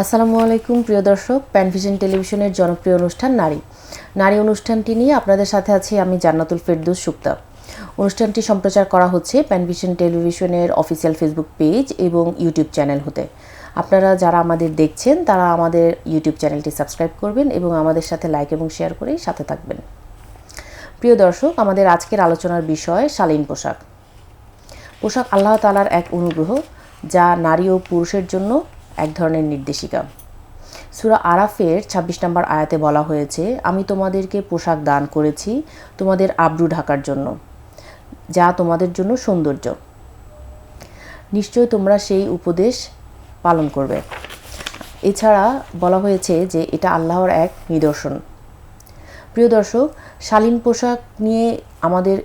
আসসালামু আলাইকুম, প্রিয় দর্শক। প্যানভিশন টেলিভিশনের জনপ্রিয় অনুষ্ঠান নারী। নারী অনুষ্ঠানটি নিয়ে আপনাদের সাথে আছি আমি জান্নাতুল ফেরদৌস সুক্তা অনুষ্ঠানটি সম্প্রচার করা হচ্ছে প্যানভিশন টেলিভিশনের অফিসিয়াল ফেসবুক পেজ এবং ইউটিউব চ্যানেল হতে। আপনারা যারা আমাদের দেখছেন, তারা আমাদের ইউটিউব চ্যানেলটি সাবস্ক্রাইব করবেন এবং আমাদের সাথে লাইক এবং শেয়ার করেই সাথে থাকবেন। প্রিয় দর্শক, আমাদের আজকের আলোচনার বিষয় শালীন পোশাক। পোশাক আল্লাহ তালার এক অনুগ্রহ, যা নারী ও পুরুষের জন্য এক ধরনের নির্দেশিকা। সুরা আরাফের ২৬ নম্বর আয়াতে বলা হয়েছে, আমি তোমাদেরকে পোশাক দান করেছি তোমাদের আব্রু ঢাকার জন্য, যা তোমাদের জন্য সৌন্দর্য। নিশ্চয় তোমরা সেই উপদেশ পালন করবে। এছাড়া বলা হয়েছে যে এটা আল্লাহর এক নিদর্শন। প্রিয় দর্শক, শালীন পোশাক নিয়ে আমাদের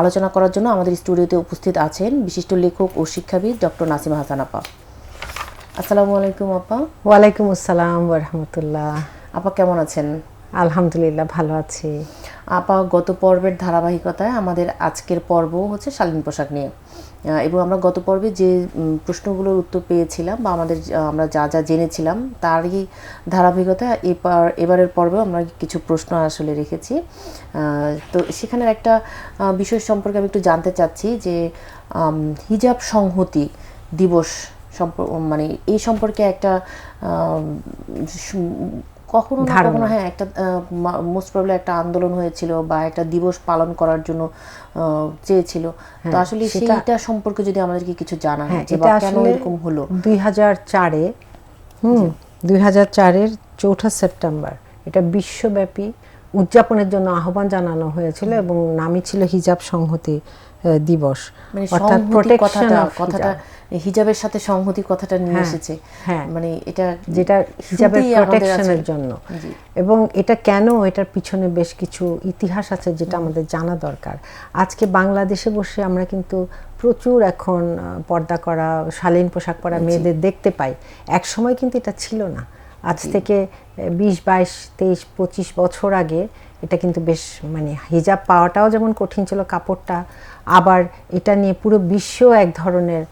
আলোচনা করার জন্য আমাদের স্টুডিওতে উপস্থিত আছেন বিশিষ্ট লেখক ও শিক্ষাবিদ ডক্টর নাসিমা হাসান আপা। আসসালামু আলাইকুম আপা। ওয়ালাইকুম আসসালাম রহমতুল্লাহ। আপা কেমন আছেন? আলহামদুলিল্লাহ ভালো আছি। আপা গত পর্বের ধারাবাহিকতায় আমাদের আজকের পর্ব হচ্ছে শালীন পোশাক নিয়ে। এবং আমরা গত পর্বে যে প্রশ্নগুলোর উত্তর পেয়েছিলাম বা আমাদের আমরা যা যা জেনেছিলাম তারই ধারাবাহিকতা এবার এবারের পর্বেও আমরা কিছু প্রশ্ন আসলে রেখেছি। তো সেখানের একটা বিষয় সম্পর্কে আমি একটু জানতে চাচ্ছি যে হিজাব সংহতি দিবস সম্পর্ক মানে এই সম্পর্কে একটা কখনো না কখনো হ্যাঁ একটা মোস্ট প্রবলি একটা আন্দোলন হয়েছিল বা একটা দিবস পালন করার জন্য চেয়েছিল। তো আসলে সেটা- সম্পর্কে যদি আমাদেরকে কিছু জানান হ্যাঁ যে বা কেন এরকম হলো। দুই হাজার চারে হুম দুই হাজার চারের চৌঠা সেপ্টেম্বর এটা বিশ্বব্যাপী উদযাপনের জন্য আহ্বান জানানো হয়েছিল এবং নামই ছিল হিজাব সংহতি। দিবস। মানে অর্থাৎ প্রোটেকশন কথাটা হিজাবের সাথে সংহতি কথাটা নিয়ে হ্যাঁ, এসেছে। হ্যাঁ। মানে এটা যেটা হিজাবের প্রোটেকশনের জন্য। এবং এটা কেন এটার পিছনে বেশ কিছু ইতিহাস আছে যেটা আমাদের জানা দরকার। আজকে বাংলাদেশে বসে আমরা কিন্তু প্রচুর এখন পর্দা করা শালীন পোশাক পরা মেয়েদের দেখতে পাই। এক সময় কিন্তু এটা ছিল না। আজ থেকে বিশ বাইশ তেইশ পঁচিশ বছর আগে এটা কিন্তু বেশ মানে হিজাব পাওয়াটাও যেমন কঠিন ছিল কাপড়টা আবার এটা নিয়ে পুরো বিশ্ব এক ধরনের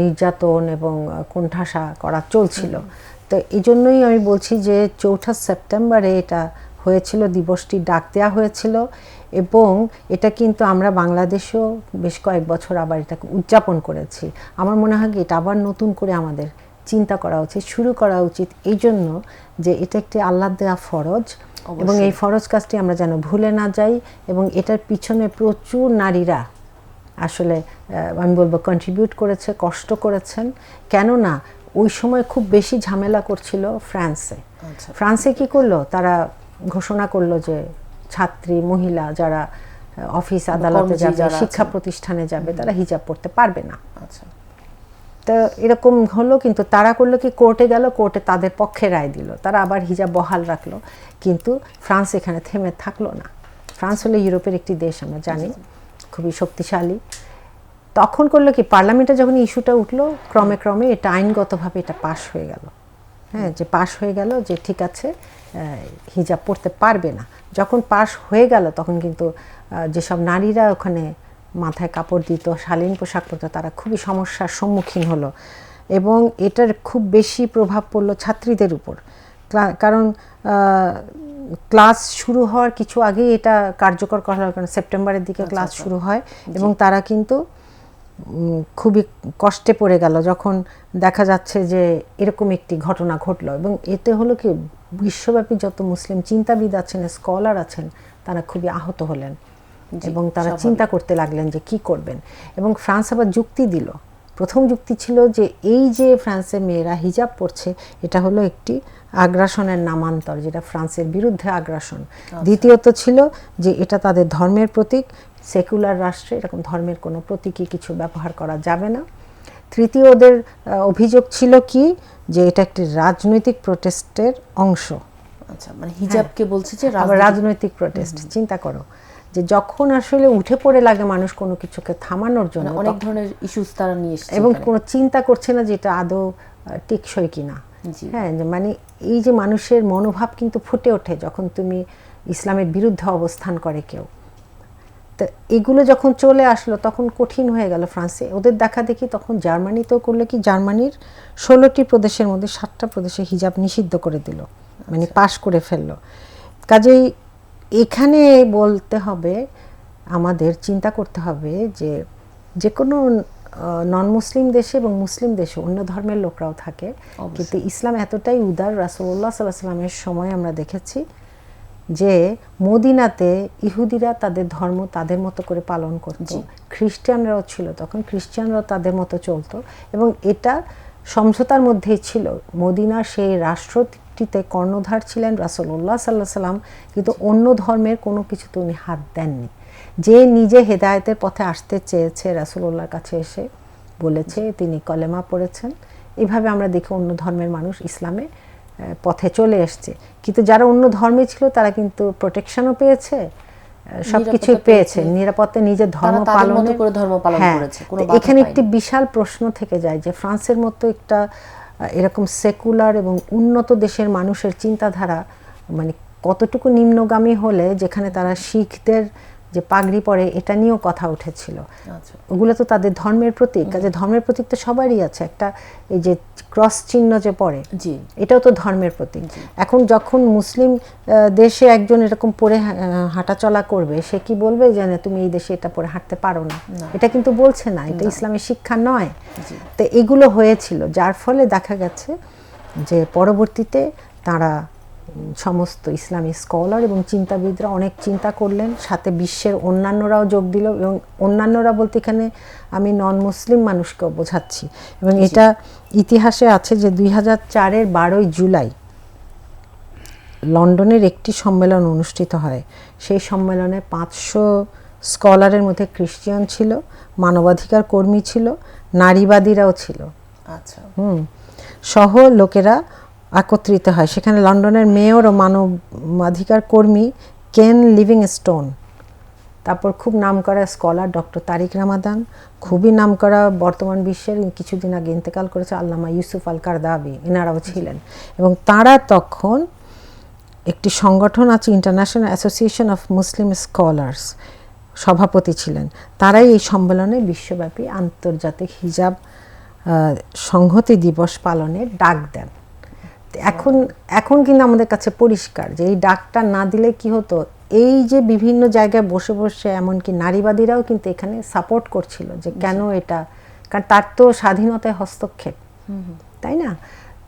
নির্যাতন এবং কোণঠাসা করা চলছিল। তো এই জন্যই আমি বলছি যে চৌঠা সেপ্টেম্বরে এটা হয়েছিল দিবসটি ডাক দেওয়া হয়েছিল এবং এটা কিন্তু আমরা বাংলাদেশেও বেশ কয়েক বছর আবার এটাকে উদযাপন করেছি। আমার মনে হয় কি এটা আবার নতুন করে আমাদের চিন্তা করা উচিত শুরু করা উচিত এই জন্য যে এটা একটি আল্লাহ দেওয়া ফরজ এবং এই ফরজ কাজটি আমরা যেন ভুলে না যাই এবং এটার পিছনে প্রচুর নারীরা আসলে আমি বলব কন্ট্রিবিউট করেছে কষ্ট করেছেন। কেননা ওই সময় খুব বেশি ঝামেলা করছিল ফ্রান্সে। আচ্ছা। ফ্রান্সে কি করল? তারা ঘোষণা করল যে ছাত্রী মহিলা যারা অফিস আদালতে যাবে শিক্ষা প্রতিষ্ঠানে যাবে তারা হিজাব পড়তে পারবে না। আচ্ছা। তো এরকম হলো, কিন্তু তারা করল কি, কোর্টে গেল, কোর্টে তাদের পক্ষে রায় দিল। তারা আবার হিজাব বহাল রাখল, কিন্তু ফ্রান্স এখানে থেমে থাকল না। ফ্রান্স হলো ইউরোপের একটি দেশ, আমরা জানি, খুবই শক্তিশালী। তখন করল কি, পার্লামেন্টে যখন ইস্যুটা উঠল, ক্রমে ক্রমে এটা আইনগতভাবে এটা পাশ হয়ে গেল। হ্যাঁ যে পাশ হয়ে গেল, যে ঠিক আছে হিজাব পড়তে পারবে না। যখন পাশ হয়ে গেল, তখন কিন্তু যেসব নারীরা ওখানে মাথায় কাপড় দিত শালীন পোশাক পরতো তারা খুবই সমস্যার সম্মুখীন হলো। এবং এটার খুব বেশি প্রভাব পড়ল ছাত্রীদের উপর। কারণ ক্লাস শুরু হওয়ার কিছু আগেই এটা কার্যকর করা হয় কারণ সেপ্টেম্বরের দিকে ক্লাস শুরু হয় এবং তারা কিন্তু খুবই কষ্টে পড়ে গেল। যখন দেখা যাচ্ছে যে এরকম একটি ঘটনা ঘটলো এবং এতে হলো কি বিশ্বব্যাপী যত মুসলিম চিন্তাবিদ আছেন স্কলার আছেন তারা খুবই আহত হলেন। এবং তারা চিন্তা করতে লাগলেন যে কি করবেন। এবং ফ্রান্স আবার যুক্তি দিল। প্রথম যুক্তি ছিল যে এই যে ফ্রান্সের মেয়েরা হিজাব পড়ছে এটা হলো একটি আগ্রাসনের নামান্তর যেটা ফ্রান্সের বিরুদ্ধে আগ্রাসন। দ্বিতীয়ত ছিল যে এটা তাদের ধর্মের প্রতীক সেকুলার রাষ্ট্রে এরকম ধর্মের কোনো প্রতীকী কিছু ব্যবহার করা যাবে না। তৃতীয় ওদের অভিযোগ ছিল কি? যে এটা একটি রাজনৈতিক প্রোটেস্টের অংশ। আচ্ছা মানে হিজাবকে বলছে যে রাজনৈতিক প্রোটেস্ট। চিন্তা করো। যে যখন আসলে উঠে পড়ে লাগে মানুষ কোনো কিছুকে থামানোর জন্য মানে অনেক ধরনের ইস্যুস তারা নিয়ে এসেছে এবং। কোনো চিন্তা করছে না যে এটা আদৌ টেকসই কিনা। হ্যাঁ মানে এই যে মানুষের মনোভাব কিন্তু ফুটে ওঠে যখন তুমি ইসলামের বিরুদ্ধে অবস্থান করে কেউ। তা এগুলো যখন চলে আসলো তখন কঠিন হয়ে গেল ফ্রান্সে। ওদের দেখা দেখি তখন জার্মানিতেও করলে কি জার্মানির ষোলোটি প্রদেশের মধ্যে সাতটা প্রদেশে হিজাব নিষিদ্ধ করে দিল মানে পাশ করে ফেলল। কাজেই এখানে বলতে হবে আমাদের চিন্তা করতে হবে যে যে কোনো নন মুসলিম দেশে এবং মুসলিম দেশে অন্য ধর্মের লোকরাও থাকে। কিন্তু ইসলাম এতটাই উদার রাসুল্লাহ সাল্লাহ সাল্লামের সময় আমরা দেখেছি যে মদিনাতে ইহুদিরা তাদের ধর্ম তাদের মতো করে পালন করত। খ্রিস্টানরাও ছিল তখন খ্রিস্টানরাও তাদের মতো চলতো। এবং এটা সমঝোতার মধ্যেই ছিল। মদিনার সেই রাষ্ট্রটিতে কর্ণধার ছিলেন রাসুল্লাহ সাল্লাহ সাল্লাম কিন্তু অন্য ধর্মের কোনো কিছুতে উনি হাত দেননি। যে নিজে হেদায়েতের পথে আসতে চেয়েছে রাসুল্লাহর কাছে এসে বলেছে তিনি কলেমা পড়েছেন। এইভাবে আমরা দেখি অন্য ধর্মের মানুষ ইসলামে পথে চলে এসছে। কিন্তু যারা অন্য ধর্মে ছিল তারা কিন্তু প্রোটেকশনও পেয়েছে সব কিছুই পেয়েছে। নিরাপত্তা নিজের ধর্ম পালনের করে ধর্ম পালন হ্যাঁ, করেছে, এখানে একটি বিশাল প্রশ্ন থেকে যায় যে ফ্রান্সের মতো একটা এরকম সেকুলার এবং উন্নত দেশের মানুষের চিন্তাধারা মানে কতটুকু নিম্নগামী হলে যেখানে তারা শিখদের যে পাগড়ি পরে এটা নিয়েও কথা উঠেছিল। আচ্ছা। ওগুলো তো তাদের ধর্মের প্রতীক। কাজে ধর্মের প্রতীক তো সবারই আছে। একটা এই যে ক্রস চিহ্ন যে পড়ে জি। এটাও তো ধর্মের প্রতীক। এখন যখন মুসলিম দেশে একজন এরকম পরে হাঁটাচলা করবে সে কি বলবে যে না, তুমি এই দেশে এটা পরে হাঁটতে পারো না? এটা কিন্তু বলছে না। এটা ইসলামের শিক্ষা নয়। তো এগুলো হয়েছিল। যার ফলে দেখা গেছে যে পরবর্তীতে তারা সমস্ত ইসলামী স্কলার এবং চিন্তাবিদরা অনেক চিন্তা করলেন সাথে বিশ্বের অন্যান্যরাও যোগ দিল এবং অন্যান্যরা বলতে এখানে আমি নন মুসলিম মানুষকেও বোঝাচ্ছি। এবং এটা ইতিহাসে আছে যে দুই হাজার চারের বারোই জুলাই লন্ডনের একটি সম্মেলন অনুষ্ঠিত হয়। সেই সম্মেলনে পাঁচশো স্কলারের মধ্যে খ্রিস্টিয়ান ছিল মানবাধিকার কর্মী ছিল নারীবাদীরাও ছিল। আচ্ছা। হুম। সহ লোকেরা একত্রিত হয়। সেখানে লন্ডনের মেয়র ও মানবাধিকার কর্মী কেন লিভিং স্টোন তারপর খুব নামকরা স্কলার ডক্টর তারিক রামাদান, খুবই নামকরা বর্তমান বিশ্বের কিছুদিন আগে ইন্তেকাল করেছে আল্লামা ইউসুফ আল কারদাবি এনারাও ছিলেন। এবং তারা তখন একটি সংগঠন আছে International Association of Muslim Scholars সভাপতি ছিলেন। তারাই এই সম্মেলনে বিশ্বব্যাপী আন্তর্জাতিক হিজাব সংহতি দিবস পালনের ডাক দেন। এখন এখন কিন্তু আমাদের কাছে পরিষ্কার যে এই ডাকটা না দিলে কি হতো? এই যে বিভিন্ন জায়গায় বসে বসে এমনকি নারীবাদীরাও কিন্তু এখানে সাপোর্ট করছিল যে কেন এটা? কারণ তার তো স্বাধীনতায় হস্তক্ষেপ। তাই না?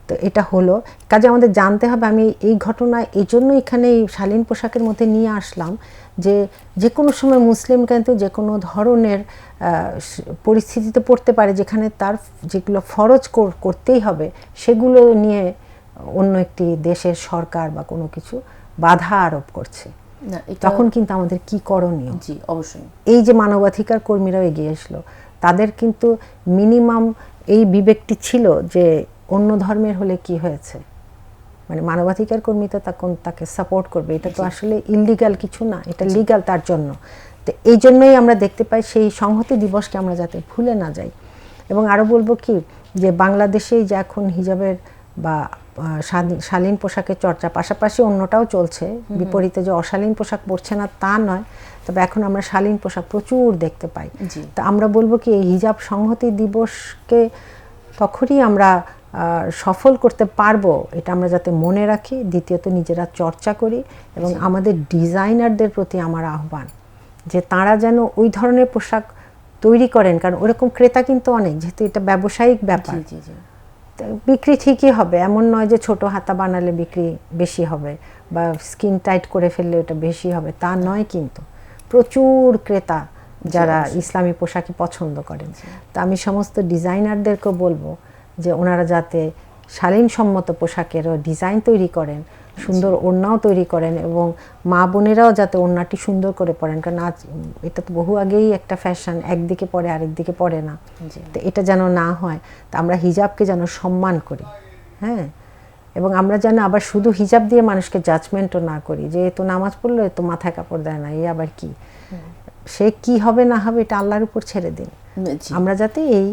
তো এটা হলো। কাজে আমাদের জানতে হবে আমি এই ঘটনা এই জন্য এখানে এই শালীন পোশাকের মধ্যে নিয়ে আসলাম যে যে কোনো সময় মুসলিম কিন্তু যে কোনো ধরনের পরিস্থিতিতে পড়তে পারে যেখানে তার যেগুলো ফরজ করতেই হবে সেগুলো নিয়ে অন্য একটি দেশের সরকার বা কোনো কিছু বাধা আরোপ করছে। তখন কিন্তু আমাদের কি করণীয়? জি অবশ্যই। এই যে মানবাধিকার কর্মীরাও এগিয়ে এসলো তাদের কিন্তু মিনিমাম এই বিবেকটি ছিল যে অন্য ধর্মের হলে কি হয়েছে? মানে মানবাধিকার কর্মী তো তখন তাকে সাপোর্ট করবে এটা তো আসলে ইলিগাল কিছু না এটা লিগাল তার জন্য। তো এই জন্যই আমরা দেখতে পাই সেই সংহতি দিবসকে আমরা যাতে ভুলে না যাই। এবং আরও বলব কি যে বাংলাদেশেই যে এখন হিজাবের বা শালীন পোশাকের চর্চা। পাশাপাশি অন্যটাও চলছে। বিপরীতে যে অশালীন পোশাক পরছে না তা নয় তবে এখন আমরা শালীন পোশাক প্রচুর দেখতে পাই। তা আমরা বলব কি এই হিজাব সংহতি দিবসকে তখনই আমরা সফল করতে পারব এটা আমরা যাতে মনে রাখি। দ্বিতীয়ত নিজেরা চর্চা করি এবং আমাদের ডিজাইনারদের প্রতি আমার আহ্বান যে তারা যেন ওই ধরনের পোশাক তৈরি করেন। কারণ ওরকম ক্রেতা কিন্তু অনেক যেহেতু এটা ব্যবসায়িক ব্যাপার। বিক্রি ঠিকই হবে। এমন নয় যে ছোট হাতা বানালে বিক্রি বেশি হবে বা স্কিন টাইট করে ফেললে ওটা বেশি হবে তা নয় কিন্তু। প্রচুর ক্রেতা যারা ইসলামী পোশাকই পছন্দ করেন। তা আমি সমস্ত ডিজাইনারদেরকে বলব যে ওনারা যাতে শালীনসম্মত পোশাকেরও ডিজাইন তৈরি করেন সুন্দর ওড়নাও তৈরি করেন এবং মা বোনেরাও যাতে ওড়নাটি সুন্দর করে পরেন। কারণ আজ এটা তো বহু আগেই একটা ফ্যাশন একদিকে পরে আরেকদিকে পরে না। তো এটা যেন না হয় তা আমরা হিজাবকে যেন সম্মান করি হ্যাঁ? এবং আমরা যেন আবার শুধু হিজাব দিয়ে মানুষকে জাজমেন্টও না করি যে তো নামাজ পড়ল তো মাথায় কাপড় দেয় না এই আবার কি? সে কি হবে না হবে এটা আল্লাহর উপর ছেড়ে দিন। আমরা যাতে এই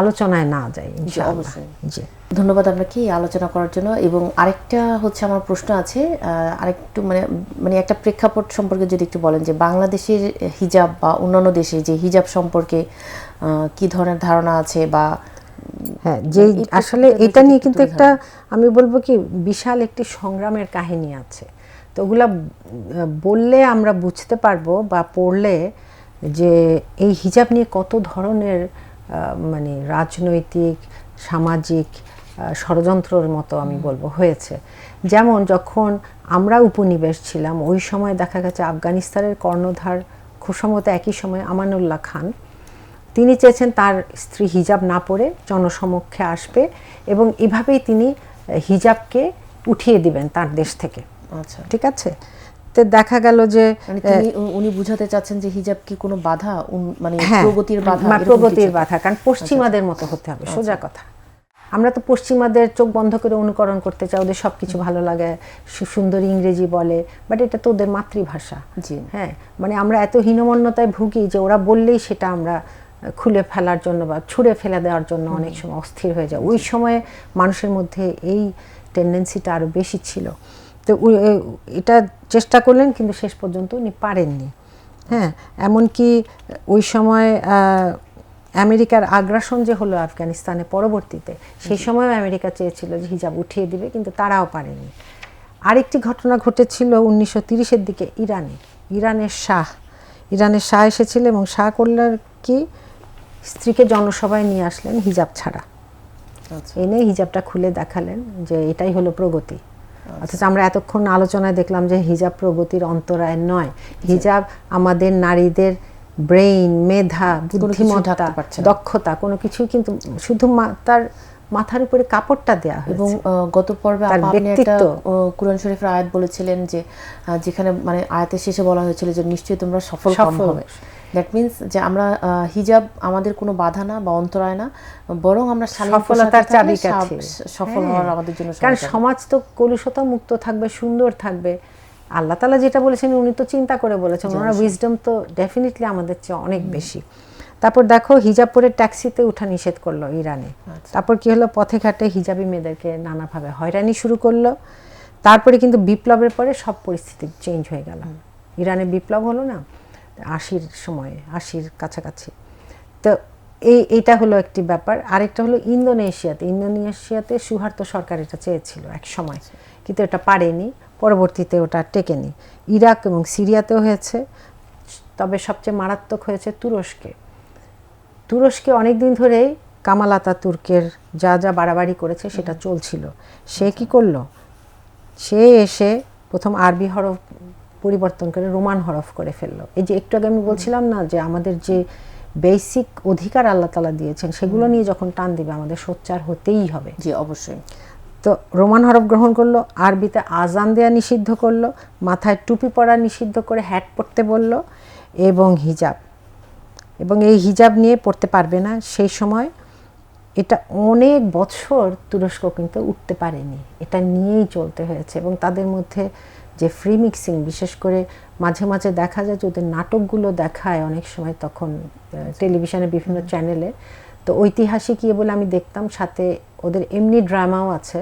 আলোচনায় না যাই। জি। ধন্যবাদ আপনাকে এই আলোচনা করার জন্য। এবং আরেকটা হচ্ছে আমার প্রশ্ন আছে আরেকটু মানে মানে একটা প্রেক্ষাপট সম্পর্কে যদি একটু বলেন যে বাংলাদেশের হিজাব বা অন্যান্য দেশে যে হিজাব সম্পর্কে কি ধরনের ধারণা আছে বা হ্যাঁ যে আসলে এটা নিয়ে কিন্তু একটা আমি বলব কি বিশাল একটি সংগ্রামের কাহিনী আছে। তো ওগুলা বললে আমরা বুঝতে পারব বা পড়লে যে এই হিজাব নিয়ে কত ধরনের মানে রাজনৈতিক সামাজিক ষড়যন্ত্রের মতো আমি বলব হয়েছে। যেমন যখন আমরা উপনিবেশ ছিলাম ওই সময় দেখা গেছে আফগানিস্তানের কর্ণধার সম্ভবত একই সময় আমানুল্লাহ খান। তিনি চেয়েছেন তার স্ত্রী হিজাব না পরে জনসমক্ষে আসবে এবং এভাবেই তিনি হিজাবকে উঠিয়ে দিবেন তার দেশ থেকে। আচ্ছা। ঠিক আছে? তো দেখা গেল যে মানে উনি বুঝাতে চাচ্ছেন যে হিজাব কি কোনো বাধা? মানে হ্যাঁ প্রগতির বাধা প্রগতির আচ্ছা, বাধা কারণ পশ্চিমাদের মতো হতে হবে সোজা কথা। আমরা তো পশ্চিমাদের চোখ বন্ধ করে অনুকরণ করতে চাই ওদের সব কিছু ভালো লাগে সু- সুন্দর ইংরেজি বলে বাট এটা তো ওদের মাতৃভাষা। জি। হ্যাঁ মানে আমরা এত হীনমন্যতায় ভুগি যে ওরা বললেই সেটা আমরা খুলে ফেলার জন্য বা ছুঁড়ে ফেলে দেওয়ার জন্য অনেক সময় অস্থির হয়ে যায়। ওই সময়ে মানুষের মধ্যে এই টেন্ডেন্সিটা আরও বেশি ছিল। তো এটা চেষ্টা করলেন কিন্তু শেষ পর্যন্ত উনি পারেননি। হ্যাঁ এমনকি ওই সময় আমেরিকার আগ্রাসন যে হলো আফগানিস্তানে পরবর্তীতে সেই সময় আমেরিকা চেয়েছিল যে হিজাব উঠিয়ে দিবে কিন্তু তারাও পারেনি। আরেকটি ঘটনা ঘটেছিল উনিশশো তিরিশের দিকে ইরানে। ইরানের শাহ ইরানের শাহ এসেছিল এবং শাহ করলেন কি? স্ত্রীকে জনসভায় নিয়ে আসলেন হিজাব ছাড়া। আচ্ছা। এনে হিজাবটা খুলে দেখালেন যে এটাই হলো প্রগতি। অথচ আমরা এতক্ষণ আলোচনায় দেখলাম যে হিজাব প্রগতির অন্তরায় নয়। হিজাব আমাদের নারীদের ব্রেইন মেধা বুদ্ধিমত্তা। দক্ষতা কোনো কিছু কিন্তু শুধু তার মাথার উপরে কাপড়টা দেয়া এবং হয়েছে আহ, গত পর্বে আপনি একটা কুরআন শরীফের আয়াত বলেছিলেন যে যেখানে মানে আয়াতের শেষে বলা হয়েছিল যে নিশ্চয়ই তোমরা সফল। হবে দ্যাট মিন্স যে আমরা হিজাব আমাদের কোনো বাধা না বা অন্তরায় না বরং আমরা সফলতার চাবিকাঠি। সা- সফল হ্যাঁ। হওয়ার আমাদের জন্য কারণ সমাজ তো কলুষতা মুক্ত থাকবে সুন্দর থাকবে আল্লাহ তালা যেটা বলেছেন উনি তো চিন্তা করে বলেছেন ওনার উইজডম তো ডেফিনেটলি আমাদের চেয়ে অনেক বেশি। তারপর দেখো হিজাব পরে ট্যাক্সিতে উঠা নিষেধ করল ইরানে। আচ্ছা। তারপর কি হলো পথে ঘাটে হিজাবি মেয়েদেরকে নানাভাবে হয়রানি শুরু করল। তারপরে কিন্তু বিপ্লবের পরে সব পরিস্থিতি চেঞ্জ হয়ে গেল। ইরানে বিপ্লব হলো না আশির সময়ে আশির কাছাকাছি। তো এই এইটা হলো একটি ব্যাপার। আরেকটা হলো ইন্দোনেশিয়াতে ইন্দোনেশিয়াতে সুহার্ত সরকার এটা চেয়েছিল এক সময় কিন্তু এটা পারেনি। পরবর্তীতে ওটা টেকেনি। ইরাক এবং সিরিয়াতেও হয়েছে। তবে সবচেয়ে মারাত্মক হয়েছে তুরস্কে। তুরস্কে অনেক দিন ধরেই কামাল আতাতুর্কের যা যা বাড়াবাড়ি করেছে সেটা চলছিল। সে কি করল? সে এসে প্রথম আরবি হরফ পরিবর্তন করে রোমান হরফ করে ফেলল। এই যে একটু আগে আমি বলছিলাম না যে আমাদের যে বেসিক অধিকার আল্লাহ তালা দিয়েছেন সেগুলো নিয়ে যখন টান দিবে আমাদের সোচ্চার হতেই হবে। জি অবশ্যই। তো রোমান হরফ গ্রহণ করল, আরবিতে আজান দেয়া নিষিদ্ধ করল, মাথায় টুপি পরা নিষিদ্ধ করে হ্যাট পরতে বলল এবং হিজাব। এবং এই হিজাব নিয়ে পড়তে পারবে না, সেই সময় এটা অনেক বছর তুরস্ক কিন্তু উঠতে পারেনি। এটা নিয়েই চলতে হয়েছে এবং তাদের মধ্যে যে ফ্রি মিক্সিং বিশেষ করে মাঝে মাঝে দেখা যায় যে ওদের নাটকগুলো দেখায় অনেক সময় তখন টেলিভিশনে বিভিন্ন চ্যানেলে তো ঐতিহাসিক ইয়ে বলে আমি দেখতাম, সাথে ওদের এমনি ড্রামাও আছে।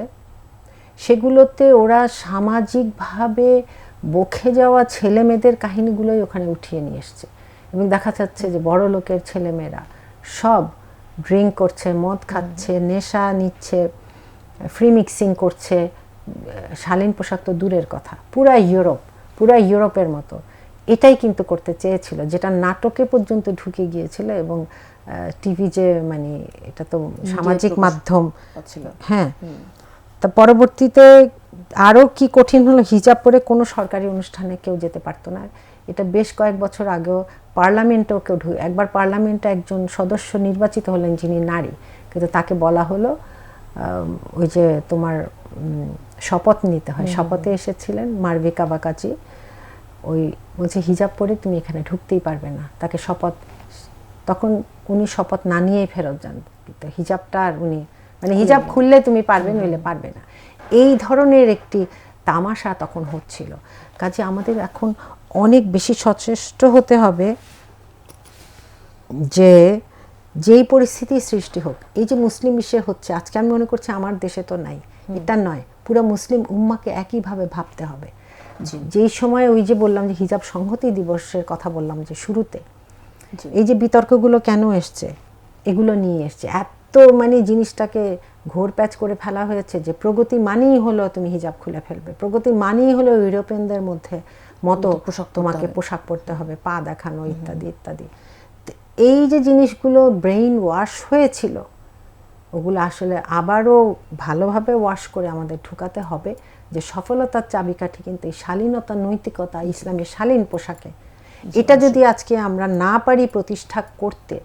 সেগুলোতে ওরা সামাজিকভাবে বখে যাওয়া ছেলে মেয়েদের কাহিনীগুলোই ওখানে উঠিয়ে নিয়ে এসছে। এবং দেখা যাচ্ছে যে বড় লোকের ছেলেমেয়েরা সব ড্রিঙ্ক করছে মদ খাচ্ছে নেশা নিচ্ছে ফ্রি মিক্সিং করছে শালীন পোশাক তো দূরের কথা পুরা ইউরোপ পুরা ইউরোপের মতো। এটাই কিন্তু করতে চেয়েছিল যেটা নাটকে পর্যন্ত ঢুকে গিয়েছিল এবং টিভি যে মানে এটা তো সামাজিক মাধ্যম পাচ্ছিল হ্যাঁ তা পরবর্তীতে আরও কি কঠিন হলো? হিজাব পরে কোনো সরকারি অনুষ্ঠানে কেউ যেতে পারতো না। এটা বেশ কয়েক বছর আগেও পার্লামেন্টেও কেউ ঢু একবার পার্লামেন্টে একজন সদস্য নির্বাচিত হলেন যিনি নারী কিন্তু তাকে বলা হলো ওই যে তোমার শপথ নিতে হয়। শপথে এসেছিলেন মার্ভিকা বাকাচি ওই বলছে হিজাব পরে তুমি এখানে ঢুকতেই পারবে না। তাকে শপথ তখন উনি শপথ না নিয়েই ফেরত যান। হিজাবটা আর উনি মানে হিজাব খুললে তুমি পারবে নইলে পারবে না। এই ধরনের একটি তামাশা তখন হচ্ছিল। কাজে আমাদের এখন অনেক বেশি সচেষ্ট হতে হবে যে যেই পরিস্থিতি সৃষ্টি হোক এই যে মুসলিম বিশ্বে হচ্ছে আজকে আমি মনে করছি আমার দেশে তো নাই এটা নয় পুরো মুসলিম উম্মাকে একইভাবে ভাবতে হবে। যেই সময় ওই যে বললাম যে হিজাব সংহতি দিবসের কথা বললাম যে শুরুতে এই যে বিতর্কগুলো কেন এসছে এগুলো নিয়ে এসছে। এত মানে জিনিসটাকে ঘোর প্যাচ করে ফেলা হয়েছে যে প্রগতি মানেই হলো তুমি হিজাব খুলে ফেলবে। প্রগতি মানেই হলো ইউরোপিয়ানদের মধ্যে মতো পোশাক তোমাকে পোশাক পরতে হবে পা দেখানো ইত্যাদি ইত্যাদি। এই যে জিনিসগুলো ব্রেইন ওয়াশ হয়েছিল ওগুলো আসলে আবারও ভালোভাবে ওয়াশ করে আমাদের ঢুকাতে হবে যে সফলতার চাবিকাঠি কিন্তু এই শালীনতা নৈতিকতা ইসলামের শালীন পোশাকে। এটা যদি আজকে আমরা না পারি প্রতিষ্ঠা করতে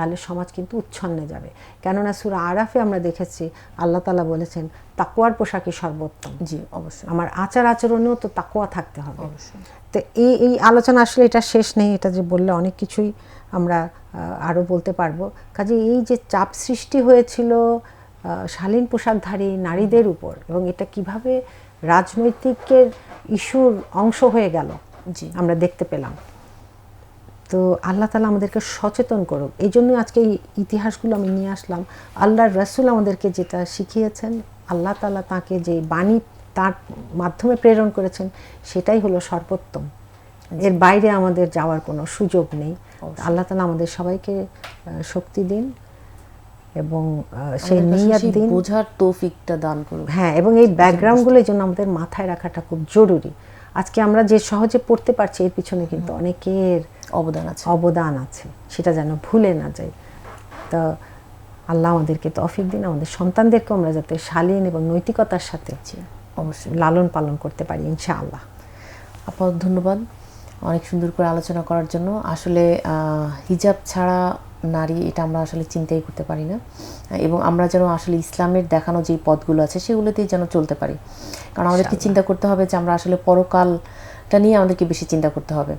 তাহলে সমাজ কিন্তু উচ্ছন্নে যাবে। কেননা সুরা আরাফে আমরা দেখেছি আল্লাহ তালা বলেছেন তাকুয়ার পোশাকই সর্বোত্তম। জি অবশ্যই। আমার আচার আচরণেও তো তাকুয়া থাকতে হবে। অবশ্যই। তো এই এই আলোচনা আসলে এটা শেষ নেই এটা যে বললে অনেক কিছুই আমরা আরও বলতে পারব। কাজে এই যে চাপ সৃষ্টি হয়েছিল শালীন পোশাকধারী নারীদের উপর এবং এটা কীভাবে রাজনৈতিকের ইস্যুর অংশ হয়ে গেল জি। আমরা দেখতে পেলাম। তো আল্লাহ তালা আমাদেরকে সচেতন করুক। এই জন্য আজকে এই ইতিহাসগুলো আমি নিয়ে আসলাম। আল্লাহর রসুল আমাদেরকে যেটা শিখিয়েছেন আল্লাহ তালা তাকে যে বাণী তার মাধ্যমে প্রেরণ করেছেন সেটাই হলো সর্বোত্তম। এর বাইরে আমাদের যাওয়ার কোনো সুযোগ নেই। আল্লাহ তালা আমাদের সবাইকে শক্তি দিন এবং সেই নিয়াত দিন। বোঝার তৌফিকটা দান করুন হ্যাঁ এবং এই ব্যাকগ্রাউন্ডগুলো এই জন্য আমাদের মাথায় রাখাটা খুব জরুরি। আজকে আমরা যে সহজে পড়তে পারছি এর পিছনে কিন্তু অনেকের অবদান আছে। অবদান আছে। সেটা যেন ভুলে না যাই। তো আল্লাহ আমাদেরকে তৌফিক দিন আমাদের সন্তানদেরকে আমরা যাতে শালীন এবং নৈতিকতার সাথে অবশ্যই লালন পালন করতে পারি ইনশাআল্লাহ। আপাতত ধন্যবাদ অনেক সুন্দর করে আলোচনা করার জন্য। আসলে আহ, হিজাব ছাড়া নারী এটা আমরা আসলে চিন্তাই করতে পারি না। এবং আমরা যেন আসলে ইসলামের দেখানো যে পথগুলো আছে সেগুলোতেই যেন চলতে পারি। কারণ আমাদেরকে চিন্তা করতে হবে যে আমরা আসলে পরকালটা নিয়ে আমাদেরকে বেশি চিন্তা করতে হবে।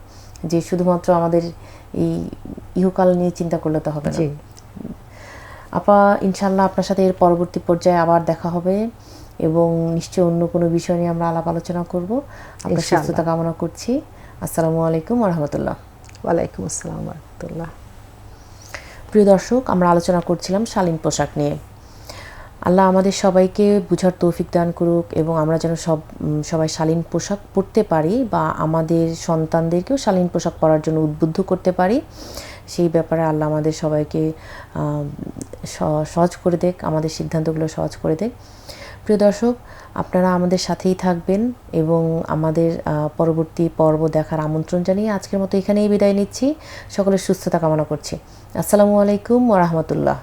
যে শুধুমাত্র আমাদের এই ইহকাল নিয়ে চিন্তা করলে তো হবে না। আপা ইনশাল্লাহ আপনার সাথে এর পরবর্তী পর্যায়ে আবার দেখা হবে এবং নিশ্চয়ই অন্য কোনো বিষয় নিয়ে আমরা আলাপ আলোচনা করব। আপনার। সুস্থতা কামনা করছি। আসসালামু আলাইকুম রহমতুল্লাহ। ওয়ালাইকুম আসসালাম রহমতুল্লাহ। প্রিয় দর্শক আমরা আলোচনা করছিলাম শালীন পোশাক নিয়ে। আল্লাহ আমাদের সবাইকে বুঝার তৌফিক দান করুক এবং আমরা যেন সব সবাই শালীন পোশাক পরতে পারি বা আমাদের সন্তানদেরকেও শালীন পোশাক পরার জন্য উদ্বুদ্ধ করতে পারি। সেই ব্যাপারে আল্লাহ আমাদের সবাইকে সহজ করে দেখ, আমাদের সিদ্ধান্তগুলো সহজ করে দেখ। প্রিয় দর্শক, আপনারা আমাদের সাথেই থাকবেন এবং আমাদের পরবর্তী পর্ব দেখার আমন্ত্রণ জানিয়ে আজকের মতো এখানেই বিদায় নিচ্ছি। সকলের সুস্থতা কামনা করছি। আসসালামু আলাইকুম ওরহমতুল্লাহ